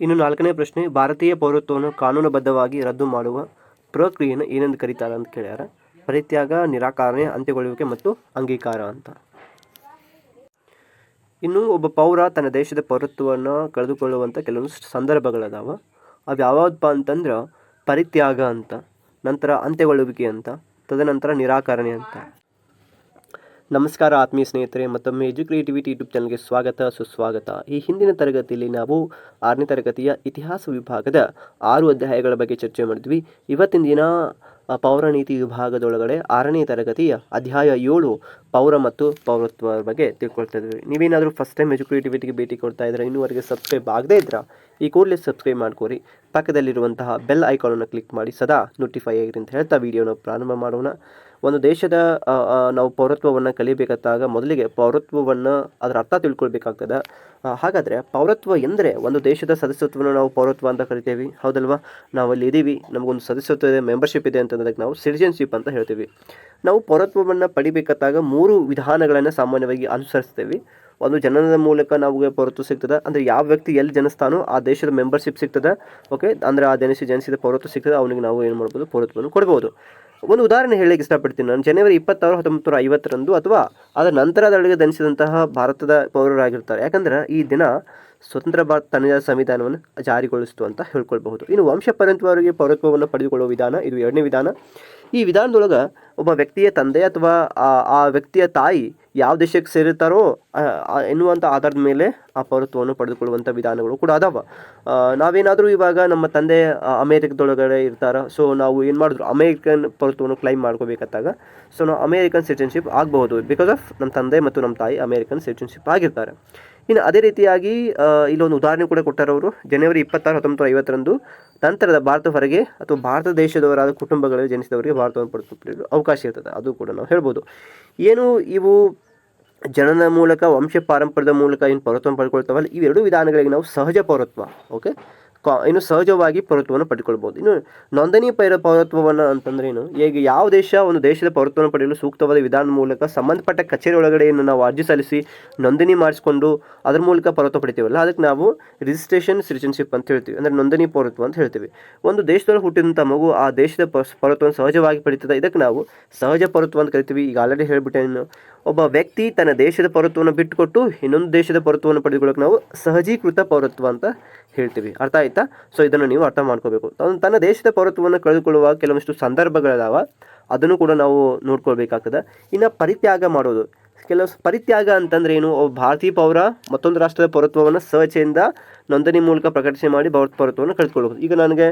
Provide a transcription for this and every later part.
ಇನ್ನು ನಾಲ್ಕನೇ ಪ್ರಶ್ನೆ, ಭಾರತೀಯ ಪೌರತ್ವವನ್ನು ಕಾನೂನುಬದ್ಧವಾಗಿ ರದ್ದು ಮಾಡುವ ಪ್ರಕ್ರಿಯೆಯನ್ನು ಏನೆಂದು ಕರೀತಾರೆ ಅಂತ ಕೇಳ್ಯಾರ. ಪರಿತ್ಯಾಗ, ನಿರಾಕರಣೆ, ಅಂತ್ಯಗೊಳ್ಳುವಿಕೆ ಮತ್ತು ಅಂಗೀಕಾರ ಅಂತ. ಇನ್ನು ಒಬ್ಬ ಪೌರ ತನ್ನ ದೇಶದ ಪೌರತ್ವವನ್ನು ಕಳೆದುಕೊಳ್ಳುವಂಥ ಕೆಲವೊಂದು ಸಂದರ್ಭಗಳದಾವ. ಅವು ಯಾವಪ್ಪ ಅಂತಂದ್ರೆ ಪರಿತ್ಯಾಗ ಅಂತ, ನಂತರ ಅಂತ್ಯಗೊಳ್ಳುವಿಕೆ ಅಂತ, ತದನಂತರ ನಿರಾಕರಣೆ ಅಂತ. ನಮಸ್ಕಾರ ಆತ್ಮೀಯ ಸ್ನೇಹಿತರೆ, ಮತ್ತೊಮ್ಮೆ ಎಜು ಕ್ರಿಯೇಟಿವಿಟಿ ಯೂಟ್ಯೂಬ್ ಚಾನಲ್ಗೆ ಸ್ವಾಗತ, ಸುಸ್ವಾಗತ. ಈ ಹಿಂದಿನ ತರಗತಿಯಲ್ಲಿ ನಾವು ಆರನೇ ತರಗತಿಯ ಇತಿಹಾಸ ವಿಭಾಗದ ಆರು ಅಧ್ಯಾಯಗಳ ಬಗ್ಗೆ ಚರ್ಚೆ ಮಾಡಿದ್ವಿ. ಇವತ್ತಿನ ದಿನ ಪೌರನೀತಿ ಪೌರ ನೀತಿ ವಿಭಾಗದೊಳಗಡೆ ಆರನೇ ತರಗತಿಯ ಅಧ್ಯಾಯ ಏಳು ಪೌರ ಮತ್ತು ಪೌರತ್ವ ಬಗ್ಗೆ ತಿಳ್ಕೊಳ್ತಾ ಇದ್ವಿ. ನೀವೇನಾದರೂ ಫಸ್ಟ್ ಟೈಮ್ ಎಜು ಕ್ರಿಯೇಟಿವಿಟಿಗೆ ಭೇಟಿ ಕೊಡ್ತಾ ಇದ್ರೆ ಇನ್ನೂವರೆಗೆ ಸಬ್ಸ್ಕ್ರೈಬ್ ಆಗದೇ ಇದ್ರೆ ಈ ಕೂಡಲೇ ಸಬ್ಸ್ಕ್ರೈಬ್ ಮಾಡ್ಕೋರಿ. ಪಕ್ಕದಲ್ಲಿರುವಂತಹ ಬೆಲ್ ಐಕಾನನ್ನು ಕ್ಲಿಕ್ ಮಾಡಿ, ಸದಾ ನೋಟಿಫೈ ಆಗಿರಿ ಅಂತ ಹೇಳ್ತಾ ವಿಡಿಯೋನ ಪ್ರಾರಂಭ ಮಾಡೋಣ. ಒಂದು ದೇಶದ ನಾವು ಪೌರತ್ವವನ್ನು ಕಲಿಬೇಕಾದಾಗ ಮೊದಲಿಗೆ ಪೌರತ್ವವನ್ನು ಅದರ ಅರ್ಥ ತಿಳ್ಕೊಳ್ಬೇಕಾಗ್ತದೆ. ಹಾಗಾದರೆ ಪೌರತ್ವ ಎಂದರೆ ಒಂದು ದೇಶದ ಸದಸ್ಯತ್ವವನ್ನು ನಾವು ಪೌರತ್ವ ಅಂತ ಕರಿತೀವಿ, ಹೌದಲ್ವಾ? ನಾವು ಅಲ್ಲಿ ಇದ್ದೀವಿ ನಮಗೊಂದು ಸದಸ್ಯತ್ವ ಇದೆ ಮೆಂಬರ್ಶಿಪ್ ಇದೆ ಅಂತಂದಾಗ ನಾವು ಸಿಟಿಜನ್ಶಿಪ್ ಅಂತ ಹೇಳ್ತೀವಿ. ನಾವು ಪೌರತ್ವವನ್ನು ಪಡಿಬೇಕಾದಾಗ ಮೂರು ವಿಧಾನಗಳನ್ನು ಸಾಮಾನ್ಯವಾಗಿ ಅನುಸರಿಸ್ತೇವೆ. ಒಂದು ಜನನದ ಮೂಲಕ ನಮಗೆ ಪೌರತ್ವ ಸಿಗ್ತದೆ, ಅಂದರೆ ಯಾವ ವ್ಯಕ್ತಿ ಎಲ್ಲಿ ಜನಿಸ್ತಾನೋ ಆ ದೇಶದ ಮೆಂಬರ್ಶಿಪ್ ಸಿಗ್ತದೆ ಓಕೆ ಅಂದರೆ ಆ ಜನಿಸಿ ಜನಿಸಿದ ಪೌರತ್ವ ಸಿಗ್ತದೆ, ಅವನಿಗೆ ನಾವು ಏನು ಮಾಡ್ಬೋದು? ಪೌರತ್ವವನ್ನು ಕೊಡ್ಬೋದು. ಒಂದು ಉದಾಹರಣೆ ಹೇಳಿಕ್ಕೆ ಇಷ್ಟಪಡ್ತೀನಿ. ನಾನು ಜನವರಿ ಇಪ್ಪತ್ತಾರು ಹತ್ತೊಂಬತ್ತು ನೂರ ಐವತ್ತರಂದು ಅಥವಾ ಅದರ ನಂತರದೊಳಗೆ ಜನಿಸಿದಂತಹ ಭಾರತದ ಪೌರರಾಗಿರ್ತಾರೆ. ಯಾಕಂದ್ರೆ ಈ ದಿನ ಸ್ವತಂತ್ರ ಭಾರತ ತನ್ನ ಸಂವಿಧಾನವನ್ನು ಜಾರಿಗೊಳಿಸಿತು ಅಂತ ಹೇಳ್ಕೊಳ್ಬಹುದು. ಇನ್ನು ವಂಶ ಪರಂಪರೆಯವರಿಗೆ ಪೌರತ್ವವನ್ನು ಪಡೆದುಕೊಳ್ಳುವ ವಿಧಾನ, ಇದು ಎರಡನೇ ವಿಧಾನ. ಈ ವಿಧಾನದೊಳಗೆ ಒಬ್ಬ ವ್ಯಕ್ತಿಯ ತಂದೆ ಅಥವಾ ಆ ವ್ಯಕ್ತಿಯ ತಾಯಿ ಯಾವ ದೇಶಕ್ಕೆ ಸೇರುತ್ತಾರೋ ಎನ್ನುವಂಥ ಆಧಾರದ ಮೇಲೆ ಆ ಪೌರತ್ವವನ್ನು ಪಡೆದುಕೊಳ್ಳುವಂಥ ವಿಧಾನಗಳು ಕೂಡ ಅದಾವ. ನಾವೇನಾದರೂ ಇವಾಗ ನಮ್ಮ ತಂದೆ ಅಮೇರಿಕದೊಳಗಡೆ ಇರ್ತಾರ, ಸೊ ನಾವು ಏನು ಮಾಡಿದ್ರು, ಅಮೇರಿಕನ್ ಪೌರತ್ವವನ್ನು ಕ್ಲೈಮ್ ಮಾಡ್ಕೋಬೇಕಾದಾಗ, ಸೊ ನಾವು ಅಮೇರಿಕನ್ ಸಿಟಿಜನ್ಶಿಪ್ ಆಗಬಹುದು ಬಿಕಾಸ್ ಆಫ್ ನಮ್ಮ ತಂದೆ ಮತ್ತು ನಮ್ಮ ತಾಯಿ ಅಮೇರಿಕನ್ ಸಿಟಿಜನ್ಶಿಪ್ ಆಗಿರ್ತಾರೆ. ಇನ್ನು ಅದೇ ರೀತಿಯಾಗಿ ಇಲ್ಲೊಂದು ಉದಾಹರಣೆ ಕೂಡ ಕೊಟ್ಟಾರವರು ಜನವರಿ ಇಪ್ಪತ್ತಾರು, ಹತ್ತೊಂಬತ್ತು, ಐವತ್ತರಂದು ನಂತರದ ಭಾರತ ಹೊರಗೆ ಅಥವಾ ಭಾರತ ದೇಶದವರಾದ ಕುಟುಂಬಗಳಲ್ಲಿ ಜನಿಸಿದವರಿಗೆ ಭಾರತವನ್ನು ಪಡೆದುಕೊಳ್ಳಲು ಅವಕಾಶ ಇರ್ತದೆ. ಅದು ಕೂಡ ನಾವು ಹೇಳ್ಬೋದು. ಏನು ಇವು ಜನನ ಮೂಲಕ ವಂಶ ಪಾರಂಪರ್ಯದ ಮೂಲಕ ಏನು ಪೌರತ್ವ ಪಡ್ಕೊಳ್ತಾವಲ್ಲ ಇವೆರಡು ವಿಧಾನಗಳಿಗೆ ನಾವು ಸಹಜ ಪೌರತ್ವ ಓಕೆ ಕಾ, ಇನ್ನು ಸಹಜವಾಗಿ ಪೌರತ್ವವನ್ನು ಪಡೆದುಕೊಳ್ಬೋದು ಇನ್ನು ನೋಂದಣಿ ಪೈರ ಪೌರತ್ವವನ್ನು ಅಂತಂದ್ರೆ ಏನು ಈಗ ಯಾವ ದೇಶ ಒಂದು ದೇಶದ ಪೌರತ್ವವನ್ನು ಪಡೆಯಲು ಸೂಕ್ತವಾದ ವಿಧಾನದ ಮೂಲಕ ಸಂಬಂಧಪಟ್ಟ ಕಚೇರಿ ಒಳಗಡೆ ಏನು ನಾವು ಅರ್ಜಿ ಸಲ್ಲಿಸಿ ನೋಂದಣಿ ಮಾಡಿಸ್ಕೊಂಡು ಅದ್ರ ಮೂಲಕ ಪೌರತ್ವ ಪಡಿತೀವಲ್ಲ, ಅದಕ್ಕೆ ನಾವು ರಿಜಿಸ್ಟ್ರೇಷನ್ ಸಿಟಿಜನ್ಶಿಪ್ ಅಂತ ಹೇಳ್ತೀವಿ. ಅಂದರೆ ನೋಂದಣಿ ಪೌರತ್ವ ಅಂತ ಹೇಳ್ತೀವಿ. ಒಂದು ದೇಶದೊಳಗೆ ಹುಟ್ಟಿದಂಥ ಮಗು ಆ ದೇಶದ ಪೌರತ್ವವನ್ನು ಸಹಜವಾಗಿ ಪಡಿತದೆ ಇದಕ್ಕೆ ನಾವು ಸಹಜ ಪೌರತ್ವ ಅಂತ ಕರಿತೀವಿ. ಈಗ ಆಲ್ರೆಡಿ ಹೇಳ್ಬಿಟ್ಟೆ ಒಬ್ಬ ವ್ಯಕ್ತಿ ತನ್ನ ದೇಶದ ಪೌರತ್ವವನ್ನು ಬಿಟ್ಟುಕೊಟ್ಟು ಇನ್ನೊಂದು ದೇಶದ ಪೌರತ್ವವನ್ನು ಪಡೆದುಕೊಳ್ಳೋಕೆ ನಾವು ಸಹಜೀಕೃತ ಪೌರತ್ವ ಅಂತ ಹೇಳ್ತೀವಿ. ಅರ್ಥ ಆಯ್ತಾ? ಸೊ ಇದನ್ನು ನೀವು ಅರ್ಥ ಮಾಡ್ಕೋಬೇಕು. ತನ್ನ ದೇಶದ ಪೌರತ್ವವನ್ನು ಕಳೆದುಕೊಳ್ಳುವ ಕೆಲವೊಂದಿಷ್ಟು ಸಂದರ್ಭಗಳಿದಾವೆ. ಅದನ್ನು ಕೂಡ ನಾವು ನೋಡ್ಕೊಳ್ಬೇಕಾಗ್ತದೆ. ಇನ್ನು ಪರಿತ್ಯಾಗ ಮಾಡೋದು. ಕೆಲವು ಪರಿತ್ಯಾಗ ಅಂತಂದ್ರೆ ಏನು ಭಾರತೀಯ ಪೌರ ಮತ್ತೊಂದು ರಾಷ್ಟ್ರದ ಪೌರತ್ವವನ್ನು ಸ್ವಚ್ಛೆಯಿಂದ ನೋಂದಣಿ ಮೂಲಕ ಪ್ರಕಟಿಸಿ ಮಾಡಿ ಭಾರತ ಪೌರತ್ವವನ್ನು ಕಳೆದುಕೊಳ್ಳಬಹುದು. ಈಗ ನನಗೆ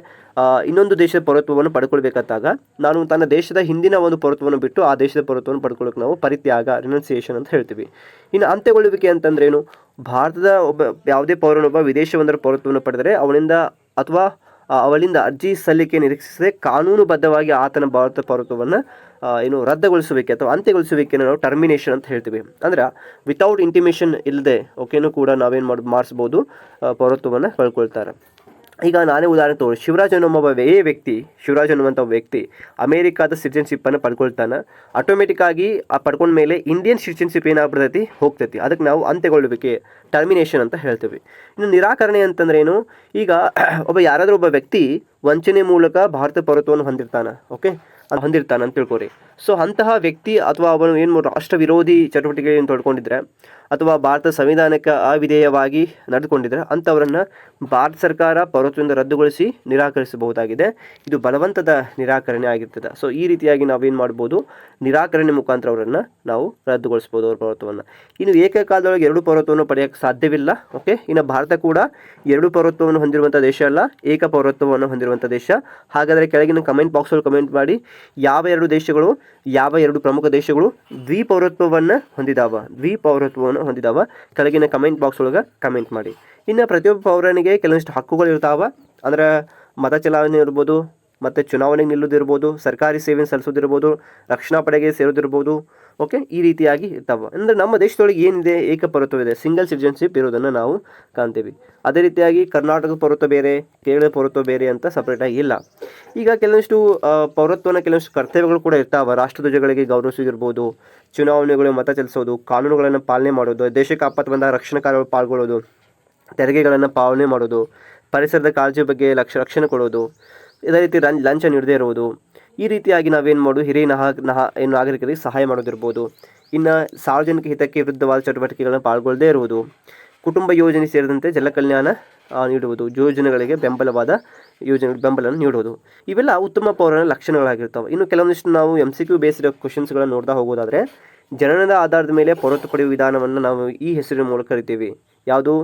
ಇನ್ನೊಂದು ದೇಶದ ಪೌರತ್ವವನ್ನು ಪಡ್ಕೊಳ್ಬೇಕಾದಾಗ, ನಾನು ತನ್ನ ದೇಶದ ಹಿಂದಿನ ಒಂದು ಪೌರತ್ವವನ್ನು ಬಿಟ್ಟು ಆ ದೇಶದ ಪೌರತ್ವವನ್ನು ಪಡ್ಕೊಳ್ಳೋಕೆ ನಾವು ಪರಿತ್ಯಾಗ ರಿನೌನ್ಸಿಯೇಷನ್ ಅಂತ ಹೇಳ್ತೀವಿ. ಇನ್ನು ಅಂತ್ಯಗೊಳ್ಳುವಿಕೆ ಅಂತಂದ್ರೆ ಏನು, ಭಾರತದ ಒಬ್ಬ, ಯಾವುದೇ ಪೌರನೊಬ್ಬ ವಿದೇಶವೊಂದರ ಪೌರತ್ವವನ್ನು ಪಡೆದರೆ ಅವನಿಂದ ಅಥವಾ ಅವಳಿಂದ ಅರ್ಜಿ ಸಲ್ಲಿಕೆ ನಿರೀಕ್ಷಿಸದೆ ಕಾನೂನುಬದ್ಧವಾಗಿ ಆತನ ಭಾರತ ಪೌರತ್ವವನ್ನು ಏನು ರದ್ದುಗೊಳಿಸುವಿಕೆ ಅಥವಾ ಅಂತ್ಯಗೊಳಿಸುವಿಕೆಯನ್ನು ನಾವು ಟರ್ಮಿನೇಷನ್ ಅಂತ ಹೇಳ್ತೀವಿ. ಅಂದ್ರೆ ವಿತೌಟ್ ಇಂಟಿಮೇಷನ್ ಇಲ್ಲದೆ ಓಕೆನೂ ಕೂಡ ನಾವೇನು ಮಾಡಿ, ಮಾಡಿಸ್ಬೋದು ಪೌರತ್ವವನ್ನು ಕಳ್ಕೊಳ್ತಾರೆ. ಈಗ ನಾನೇ ಉದಾಹರಣೆ ತೋರಿ ಶಿವರಾಜ್ ಒಬ್ಬ ವೇ ವ್ಯಕ್ತಿ, ಶಿವರಾಜ್ ಅನ್ನುವಂಥ ವ್ಯಕ್ತಿ ಅಮೇರಿಕಾದ ಸಿಟಿಜನ್ಶಿಪ್ಪನ್ನು ಪಡ್ಕೊಳ್ತಾನೆ. ಆಟೋಮೆಟಿಕ್ ಆಗಿ ಆ ಪಡ್ಕೊಂಡ ಮೇಲೆ ಇಂಡಿಯನ್ ಸಿಟಿಜನ್ಶಿಪ್ ಏನಾಗ್ಬಿಡ್ತೈತಿ? ಹೋಗ್ತೈತಿ. ಅದಕ್ಕೆ ನಾವು ಅಂತ್ಯಗೊಳ್ಳಬೇಕೆ ಟರ್ಮಿನೇಷನ್ ಅಂತ ಹೇಳ್ತೀವಿ. ಇನ್ನು ನಿರಾಕರಣೆ ಅಂತಂದ್ರೆ ಏನು? ಈಗ ಒಬ್ಬ ಯಾರಾದರೂ ಒಬ್ಬ ವ್ಯಕ್ತಿ ವಂಚನೆ ಮೂಲಕ ಭಾರತ ಪೌರತ್ವವನ್ನು ಹೊಂದಿರ್ತಾನೆ ಓಕೆ ಅದು ಹೊಂದಿರ್ತಾನೆ ಅಂತ ತಿಳ್ಕೊರಿ ಸೊ ಅಂತಹ ವ್ಯಕ್ತಿ ಅಥವಾ ಅವನು ಏನು ರಾಷ್ಟ್ರ ವಿರೋಧಿ ಚಟುವಟಿಕೆಯನ್ನು ತೊಡ್ಕೊಂಡಿದ್ರೆ ಅಥವಾ ಭಾರತ ಸಂವಿಧಾನಕ್ಕೆ ಅವಿಧೇಯವಾಗಿ ನಡೆದುಕೊಂಡಿದ್ದಾರೆ ಅಂಥವರನ್ನು ಭಾರತ ಸರ್ಕಾರ ಪೌರತ್ವದಿಂದ ರದ್ದುಗೊಳಿಸಿ ನಿರಾಕರಿಸಬಹುದಾಗಿದೆ. ಇದು ಬಲವಂತದ ನಿರಾಕರಣೆ ಆಗಿರ್ತದೆ. ಸೊ ಈ ರೀತಿಯಾಗಿ ನಾವೇನು ಮಾಡ್ಬೋದು? ನಿರಾಕರಣೆ ಮುಖಾಂತರ ಅವರನ್ನು ನಾವು ರದ್ದುಗೊಳಿಸ್ಬೋದು ಅವ್ರ ಪೌರತ್ವವನ್ನು. ಇನ್ನು ಏಕಕಾಲದೊಳಗೆ ಎರಡು ಪೌರತ್ವವನ್ನು ಪಡೆಯೋಕ್ಕೆ ಸಾಧ್ಯವಿಲ್ಲ. ಓಕೆ ಇನ್ನು ಭಾರತ ಕೂಡ ಎರಡು ಪೌರತ್ವವನ್ನು ಹೊಂದಿರುವಂಥ ದೇಶ ಅಲ್ಲ, ಏಕ ಪೌರತ್ವವನ್ನು ಹೊಂದಿರುವಂಥ ದೇಶ. ಹಾಗಾದರೆ ಕೆಳಗಿನ ಕಮೆಂಟ್ ಬಾಕ್ಸಲ್ಲಿ ಕಮೆಂಟ್ ಮಾಡಿ ಯಾವ ಎರಡು ದೇಶಗಳು, ಯಾವ ಎರಡು ಪ್ರಮುಖ ದೇಶಗಳು ದ್ವಿಪೌರತ್ವವನ್ನು ಹೊಂದಿದಾವ? ದ್ವಿಪೌರತ್ವವನ್ನು ಹೊಂದಿದಾವ, ಕೆಳಗಿನ ಕಮೆಂಟ್ ಬಾಕ್ಸ್ ಒಳಗೆ ಕಮೆಂಟ್ ಮಾಡಿ. ಇನ್ನು ಪ್ರತಿಯೊಬ್ಬ ಪೌರನಿಗೆ ಕೆಲವೊಂದಿಷ್ಟು ಹಕ್ಕುಗಳು ಇರ್ತಾವ. ಅಂದ್ರೆ ಮತ ಚಲಾವಣೆ ಇರ್ಬೋದು, ಮತ್ತು ಚುನಾವಣೆಗೆ ನಿಲ್ಲೋದಿರ್ಬೋದು, ಸರ್ಕಾರಿ ಸೇವೆ ಸಲ್ಲಿಸೋದಿರ್ಬೋದು, ರಕ್ಷಣಾ ಪಡೆಗೆ ಸೇರೋದಿರ್ಬೋದು ಓಕೆ? ಈ ರೀತಿಯಾಗಿ ಇರ್ತಾವೆ. ಅಂದರೆ ನಮ್ಮ ದೇಶದೊಳಗೆ ಏನಿದೆ? ಏಕ ಇದೆ ಸಿಂಗಲ್ ಸಿಟಿಜನ್ಶಿಪ್ ಇರೋದನ್ನು ನಾವು ಕಾಣ್ತೀವಿ. ಅದೇ ರೀತಿಯಾಗಿ ಕರ್ನಾಟಕದ ಪೌರತ್ವ ಬೇರೆ, ಕೇರಳದ ಪೌರತ್ವ ಬೇರೆ ಅಂತ ಸಪ್ರೇಟಾಗಿ ಇಲ್ಲ. ಈಗ ಕೆಲವೊಂದಿಷ್ಟು ಪೌರತ್ವನ ಕೆಲವೊಂದಿಷ್ಟು ಕರ್ತವ್ಯಗಳು ಕೂಡ ಇರ್ತಾವೆ. ರಾಷ್ಟ್ರಧ್ವಜಗಳಿಗೆ ಗೌರವಿಸೋದಿರ್ಬೋದು ಚುನಾವಣೆಗಳು ಮತ ಚಲಿಸೋದು, ಕಾನೂನುಗಳನ್ನು ಪಾಲನೆ ಮಾಡೋದು ದೇಶಕ್ಕೆ ಆಪತ್ತು ಬಂದಾಗ ರಕ್ಷಣಾ ಕಾರ್ಯಗಳು ಪಾಲ್ಗೊಳ್ಳೋದು ತೆರಿಗೆಗಳನ್ನು ಪಾಲನೆ ಮಾಡೋದು ಪರಿಸರದ ಕಾಳಜಿ ಬಗ್ಗೆ ಲಕ್ಷ, ರಕ್ಷಣೆ ಕೊಡೋದು ಇದೇ ರೀತಿ ಲಂಚ ನೀಡದೇ ಇರುವುದು. ಈ ರೀತಿಯಾಗಿ ನಾವೇನು ಮಾಡೋದು ಹಿರಿಯ ನಹ ನಹ ನಾಗರಿಕರಿಗೆ ಸಹಾಯ ಮಾಡೋದಿರ್ಬೋದು. ಇನ್ನು ಸಾರ್ವಜನಿಕ ಹಿತಕ್ಕೆ ವಿರುದ್ಧವಾದ ಚಟುವಟಿಕೆಗಳನ್ನು ಪಾಲ್ಗೊಳ್ಳದೇ ಇರುವುದು. ಕುಟುಂಬ ಯೋಜನೆ ಸೇರಿದಂತೆ ಜಲಕಲ್ಯಾಣ ನೀಡುವುದು. ಯೋಜನೆಗಳಿಗೆ ಬೆಂಬಲವಾದ ಯೋಜನೆ, ಬೆಂಬಲವನ್ನು ನೀಡುವುದು. ಇವೆಲ್ಲ ಉತ್ತಮ ಪೌರನ ಲಕ್ಷಣಗಳಾಗಿರ್ತವೆ. ಇನ್ನು ಕೆಲವೊಂದಿಷ್ಟು ನಾವು ಎಂ ಸಿ ಕ್ಯೂ ಬೇಸ್ಡ್ ಕ್ವಶನ್ಸ್ಗಳನ್ನು ನೋಡ್ತಾ ಹೋಗೋದಾದರೆ, ಜನನದ ಆಧಾರದ ಮೇಲೆ ಪೌರತ್ವ ಪಡೆಯುವ ವಿಧಾನವನ್ನು ನಾವು ಈ ಹೆಸರಿನ ಮೂಲಕ ಕರಿತೀವಿ. ಯಾವುದು?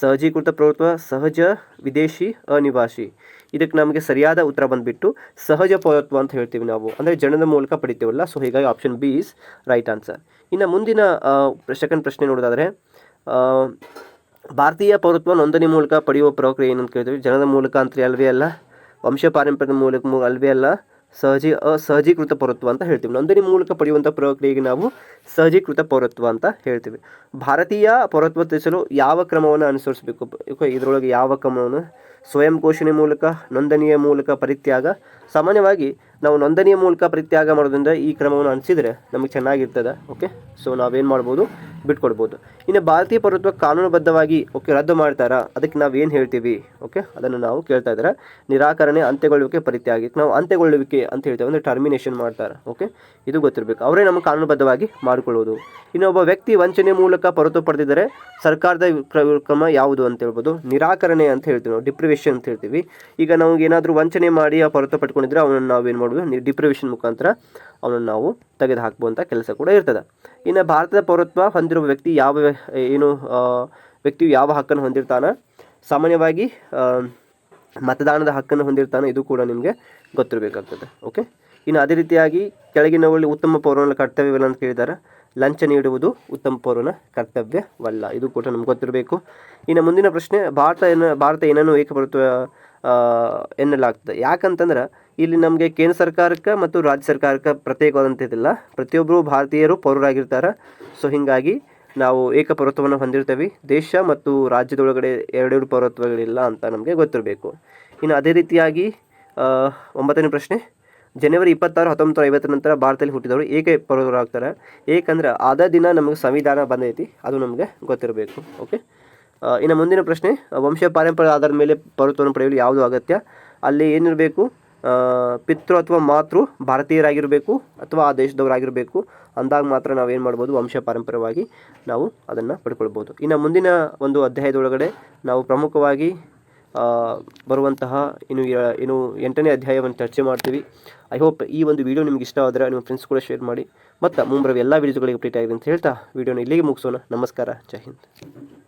ಸಹಜೀಕೃತ ಪ್ರಭುತ್ವ ಸಹಜ ವಿದೇಶಿ ಅನಿವಾಸಿ. ಇದಕ್ಕೆ ನಮಗೆ ಸರಿಯಾದ ಉತ್ತರ ಬಂದುಬಿಟ್ಟು ಸಹಜ ಪೌರತ್ವ ಅಂತ ಹೇಳ್ತೀವಿ ನಾವು. ಅಂದರೆ ಜನದ ಮೂಲಕ ಪಡಿತೀವಲ್ಲ. ಸೊ ಹೀಗಾಗಿ option B is right answer ಇನ್ನು ಮುಂದಿನ ಸೆಕೆಂಡ್ ಪ್ರಶ್ನೆ ನೋಡೋದಾದರೆ ಭಾರತೀಯ ಪೌರತ್ವ ನೋಂದಣಿ ಮೂಲಕ ಪಡೆಯುವ ಪ್ರಕ್ರಿಯೆ ಏನಂತ ಕೇಳ್ತೀವಿ. ಜನದ ಮೂಲಕ ಅಂತ ಅಲ್ವೇ ಅಲ್ಲ, ವಂಶ ಪಾರಂಪರ್ಯದ ಮೂಲಕ ಅಲ್ವೇ ಅಲ್ಲ ಸಹಜಿ, ಅಸಹಜೀಕೃತ ಪೌರತ್ವ ಅಂತ ಹೇಳ್ತೀವಿ. ನೋಂದಣಿ ಮೂಲಕ ಪಡೆಯುವಂಥ ಪ್ರಕ್ರಿಯೆಗೆ ನಾವು ಸಹಜೀಕೃತ ಪೌರತ್ವ ಅಂತ ಹೇಳ್ತೀವಿ. ಭಾರತೀಯ ಪೌರತ್ವ ತಿಳಿಸಲು ಯಾವ ಕ್ರಮವನ್ನು ಅನುಸರಿಸಬೇಕು? ಇದರೊಳಗೆ ಯಾವ ಕ್ರಮವನ್ನು? ಸ್ವಯಂ ಘೋಷಣೆ ಮೂಲಕ, ನೋಂದಣಿಯ ಮೂಲಕ ಪರಿತ್ಯಾಗ? ಸಾಮಾನ್ಯವಾಗಿ ನಾವು ನೋಂದಣಿಯ ಮೂಲಕ ಪರಿತ್ಯಾಗ ಮಾಡೋದ್ರಿಂದ ಈ ಕ್ರಮವನ್ನು ಅನಿಸಿದರೆ ನಮಗೆ ಚೆನ್ನಾಗಿರ್ತದೆ? ಓಕೆ, ಸೊ ನಾವೇನು ಮಾಡ್ಬೋದು? ಬಿಟ್ಕೊಡ್ಬೋದು. ಇನ್ನು ಭಾರತೀಯ ಪೌರತ್ವ ಕಾನೂನುಬದ್ಧವಾಗಿ, ಓಕೆ, ರದ್ದು ಮಾಡ್ತಾರಾ? ಅದಕ್ಕೆ ನಾವು ಏನು ಹೇಳ್ತೀವಿ? ಓಕೆ, ಅದನ್ನು ನಾವು ಕೇಳ್ತಾ ಇದ್ದಾರೆ ನಿರಾಕರಣೆ ಅಂತ್ಯಗೊಳ್ಳುವಿಕೆ ಪರಿತ್ಯಾಗಿ, ನಾವು ಅಂತ್ಯಗೊಳ್ಳುವಿಕೆ ಅಂತ ಹೇಳ್ತೇವೆ, ಅಂದರೆ ಟರ್ಮಿನೇಷನ್ ಮಾಡ್ತಾರೆ? ಓಕೆ, ಇದು ಗೊತ್ತಿರಬೇಕು. ಅವರೇ ನಮ್ಮ ಕಾನೂನುಬದ್ಧವಾಗಿ ಮಾಡಿಕೊಳ್ಳುವುದು ಇನ್ನು ಒಬ್ಬ ವ್ಯಕ್ತಿ ವಂಚನೆ ಮೂಲಕ ಪೌರತ್ವ ಪಡೆದಿದ್ದರೆ ಸರ್ಕಾರದ ಕ್ರ- ಕ್ರಮ ಯಾವುದು ಅಂತ ಹೇಳ್ಬೋದು? ನಿರಾಕರಣೆ ಅಂತ ಹೇಳ್ತೀವಿ ನಾವು ಡಿಪ್ರಿವೇಷನ್ ಅಂತ ಹೇಳ್ತೀವಿ. ಈಗ ನಾವು ಏನಾದರೂ ವಂಚನೆ ಮಾಡಿ ಆ ಪೌರತ್ವ ಪಡ್ಕೊಂಡಿದ್ರೆ ಅವನನ್ನು ಏನು ಮಾಡ್ಬೋದು? ಡಿಪ್ರಿವೇಷನ್ ಮುಖಾಂತರ ಅವನನ್ನು ನಾವು ತೆಗೆದು ಹಾಕುವಂಥ ಕೆಲಸ ಕೂಡ ಇರ್ತದೆ. ಇನ್ನು ಭಾರತದ ಪೌರತ್ವ ಹೊಂದಿರುವ ವ್ಯಕ್ತಿ ಯಾವ ಏನು ವ್ಯಕ್ತಿಯು ಯಾವ ಹಕ್ಕನ್ನು ಹೊಂದಿರ್ತಾನೆ, ಸಾಮಾನ್ಯವಾಗಿ ಮತದಾನದ ಹಕ್ಕನ್ನು ಹೊಂದಿರ್ತಾನೆ, ಇದು ಕೂಡ ನಿಮಗೆ ಗೊತ್ತಿರಬೇಕಾಗ್ತದೆ ಓಕೆ ಇನ್ನು ಅದೇ ರೀತಿಯಾಗಿ ಕೆಳಗಿನವಳ್ಳಿ ಉತ್ತಮ ಪೌರನ ಕರ್ತವ್ಯವಿಲ್ಲ ಅಂತ ಕೇಳಿದ್ದಾರೆ ಲಂಚ ನೀಡುವುದು ಉತ್ತಮ ಪೌರನ ಕರ್ತವ್ಯವಲ್ಲ, ಇದು ಕೂಡ ನಮ್ಗೆ ಗೊತ್ತಿರಬೇಕು. ಇನ್ನು ಮುಂದಿನ ಪ್ರಶ್ನೆ, ಭಾರತ ಏನ ಭಾರತ ಏನನ್ನು ಏಕಪರತ್ವ ಎನ್ನಲಾಗ್ತದೆ? ಯಾಕಂತಂದ್ರೆ ಇಲ್ಲಿ ನಮಗೆ ಕೇಂದ್ರ ಸರ್ಕಾರಕ್ಕೆ ಮತ್ತು ರಾಜ್ಯ ಸರ್ಕಾರಕ್ಕೆ ಪ್ರತ್ಯೇಕವಾದಂಥದ್ದಿಲ್ಲ ಪ್ರತಿಯೊಬ್ಬರು ಭಾರತೀಯರು ಪೌರರಾಗಿರ್ತಾರೆ. ಸೊ ಹೀಗಾಗಿ ನಾವು ಏಕ ಪೌರತ್ವವನ್ನು ಹೊಂದಿರ್ತೇವೆ. ದೇಶ ಮತ್ತು ರಾಜ್ಯದೊಳಗಡೆ ಎರಡೆರಡು ಪೌರತ್ವಗಳಿಲ್ಲ ಅಂತ ನಮಗೆ ಗೊತ್ತಿರಬೇಕು. ಇನ್ನು ಅದೇ ರೀತಿಯಾಗಿ ಒಂಬತ್ತನೇ ಪ್ರಶ್ನೆ. ಜನವರಿ ಇಪ್ಪತ್ತಾರು, ಹತ್ತೊಂಬತ್ತು ನೂರ ಐವತ್ತರ ನಂತರ ಭಾರತದಲ್ಲಿ ಹುಟ್ಟಿದವರು ಏಕೆ ಪೌರರಾಗ್ತಾರೆ? ಏಕೆಂದ್ರೆ ಆದ ದಿನ ನಮಗೆ ಸಂವಿಧಾನ ಬಂದೈತಿ. ಅದು ನಮಗೆ ಗೊತ್ತಿರಬೇಕು. ಓಕೆ ಇನ್ನು ಮುಂದಿನ ಪ್ರಶ್ನೆ. ವಂಶ ಪಾರಂಪರ್ಯ ಆಧಾರದ ಮೇಲೆ ಪೌರತ್ವವನ್ನು ಪಡೆಯಲು ಯಾವುದು ಅಗತ್ಯ? ಅಲ್ಲಿ ಏನಿರಬೇಕು? ಪಿತೃ ಅಥವಾ ಮಾತೃ ಭಾರತೀಯರಾಗಿರಬೇಕು ಅಥವಾ ಆ ದೇಶದವರಾಗಿರಬೇಕು ಅಂದಾಗ ಮಾತ್ರ ನಾವೇನು ಮಾಡ್ಬೋದು, ವಂಶ ಪಾರಂಪರ್ಯವಾಗಿ ನಾವು ಅದನ್ನು ಪಡ್ಕೊಳ್ಬೋದು. ಇನ್ನು ಮುಂದಿನ ಒಂದು ಅಧ್ಯಾಯದೊಳಗಡೆ ನಾವು ಪ್ರಮುಖವಾಗಿ ಬರುವಂತಹ ಇನ್ನು ಏನು ಎಂಟನೇ ಅಧ್ಯಾಯವನ್ನು ಚರ್ಚೆ ಮಾಡ್ತೀವಿ. ಐ ಹೋಪ್ ಈ ಒಂದು ವಿಡಿಯೋ ನಿಮ್ಗೆ ಇಷ್ಟ ಆದರೆ ನಿಮ್ಮ ಫ್ರೆಂಡ್ಸ್ ಕೂಡ ಶೇರ್ ಮಾಡಿ. ಮತ್ತು ಮುಂಬರುವ ಎಲ್ಲ ವೀಡಿಯೋಗಳಿಗೆ ಅಪ್ಡೇಟ್ ಆಗಿದೆ ಅಂತ ಹೇಳ್ತಾ ವಿಡಿಯೋನ ಇಲ್ಲಿಗೆ ಮುಗಿಸೋಣ. ನಮಸ್ಕಾರ. ಜೈ ಹಿಂದ್.